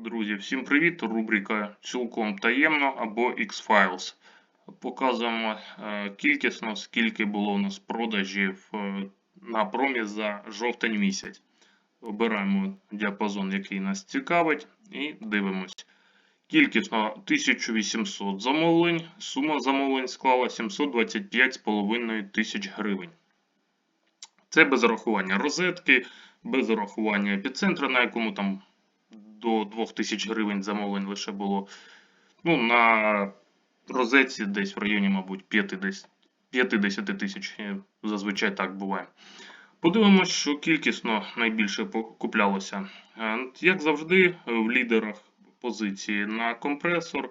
Друзі, всім привіт! Рубрика цілком таємно або X-Files. Показуємо е, кількісно, скільки було у нас продажів е, на промі за жовтень місяць. Обираємо діапазон, який нас цікавить, і дивимось. Кількісно 1800 замовлень. Сума замовлень склала 725,5 тисяч гривень. Це без рахування розетки, без рахування епіцентра, на якому там до 2000 гривень замовлень лише було. Ну, на розетці десь в районі, мабуть, 50 50 тисяч. е, Зазвичай так буває. Подивимось, що кількісно найбільше куплялося. Е, Як завжди, в лідерах позиції на компресор,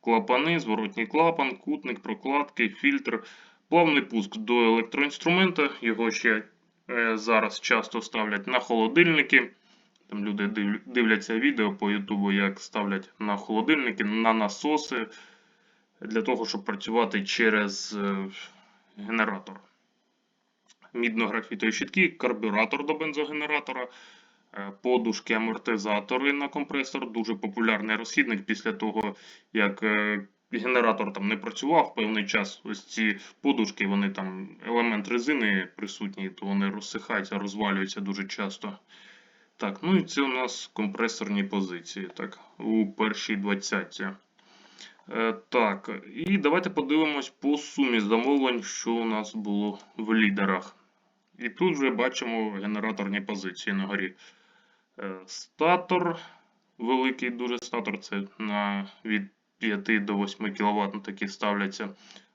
клапани, зворотній клапан, кутник, прокладки, фільтр, плавний пуск до електроінструмента. Його ще е, зараз часто ставлять на холодильники. Там люди дивляться відео по Ютубу, як ставлять на холодильники, на насоси для того, щоб працювати через е, генератор. Мідно-графітові щитки, карбюратор до бензогенератора, е, подушки, амортизатори на компресор. Дуже популярний розхідник після того, як е, генератор там не працював певний час. Ось ці подушки, вони там елемент резини присутній, то вони розсихаються, розвалюються дуже часто. Так, ну і це у нас компресорні позиції, так, у першій двадцятці. Е, так, і давайте подивимось по сумі замовлень, що у нас було в лідерах. І тут вже бачимо генераторні позиції на горі. Е, статор, великий дуже статор, це на від 5 до 8 кВт такі ставляться.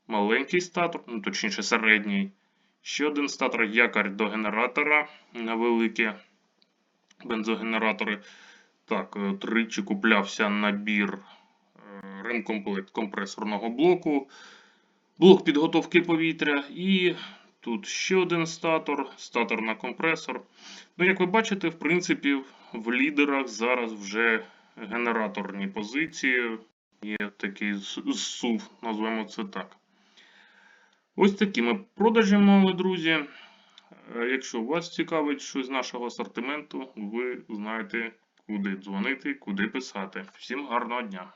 Маленький статор, ну точніше середній. Ще один статор, якорь до генератора на великі бензогенератори. Так, е, тричі куплявся набір е, ремкомплект компресорного блоку, блок підготовки повітря і тут ще один статор, статор на компресор. Ну, як ви бачите, в принципі, в лідерах зараз вже генераторні позиції. Є такий зсув, назвемо це так. Ось такі ми продажі мали, друзі. Е, Якщо вас цікавить щось з нашого асортименту, ви знаєте, куди дзвонити, куди писати. Всім гарного дня!